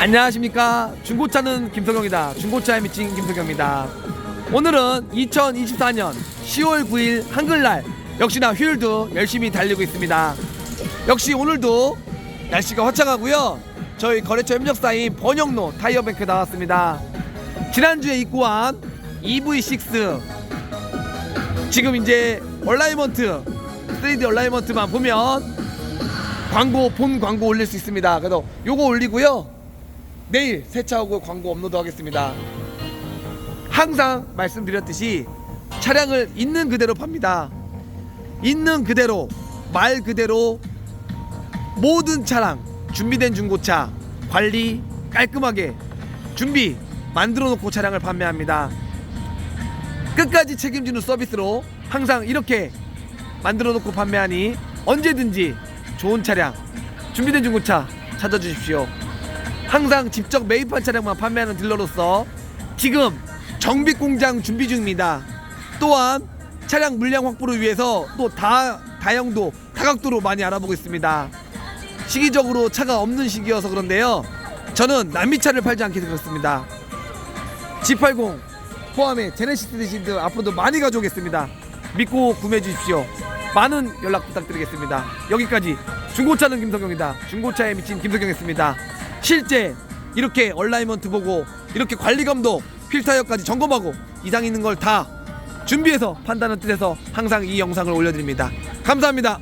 안녕하십니까. 중고차는 김석영이다. 중고차에 미친 김석영입니다. 오늘은 2024년 10월 9일 한글날 역시나 휴일도 열심히 달리고 있습니다. 역시 오늘도 날씨가 화창하고요. 저희 거래처 협력사인 번영로 타이어뱅크 나왔습니다. 지난주에 입고한 EV6 지금 이제 얼라이먼트 3D 얼라이먼트만 보면 광고 본 광고 올릴 수 있습니다. 그래서 요거 올리고요. 내일 세차하고 광고 업로드 하겠습니다. 항상 말씀드렸듯이 차량을 있는 그대로 팝니다. 있는 그대로 말 그대로 모든 차량 준비된 중고차 관리 깔끔하게 준비 만들어 놓고 차량을 판매합니다. 끝까지 책임지는 서비스로 항상 이렇게 만들어 놓고 판매하니 언제든지 좋은 차량 준비된 중고차 찾아주십시오. 항상 직접 매입한 차량만 판매하는 딜러로서 지금 정비 공장 준비 중입니다. 또한 차량 물량 확보를 위해서 또 다 다형도 다각도로 많이 알아보고 있습니다. 시기적으로 차가 없는 시기여서 그런데요. 저는 남미차를 팔지 않게 그렇습니다. G80 포함해 제네시스 디신드 앞으로도 많이 가져오겠습니다. 믿고 구매해 주십시오. 많은 연락 부탁드리겠습니다. 여기까지 중고차는 김석영이다. 중고차에 미친 김석영이었습니다. 실제 이렇게 얼라이먼트 보고 이렇게 관리 감독 필타이어까지 점검하고 이상 있는 걸 다 준비해서 판단하는 뜻에서 항상 이 영상을 올려드립니다. 감사합니다.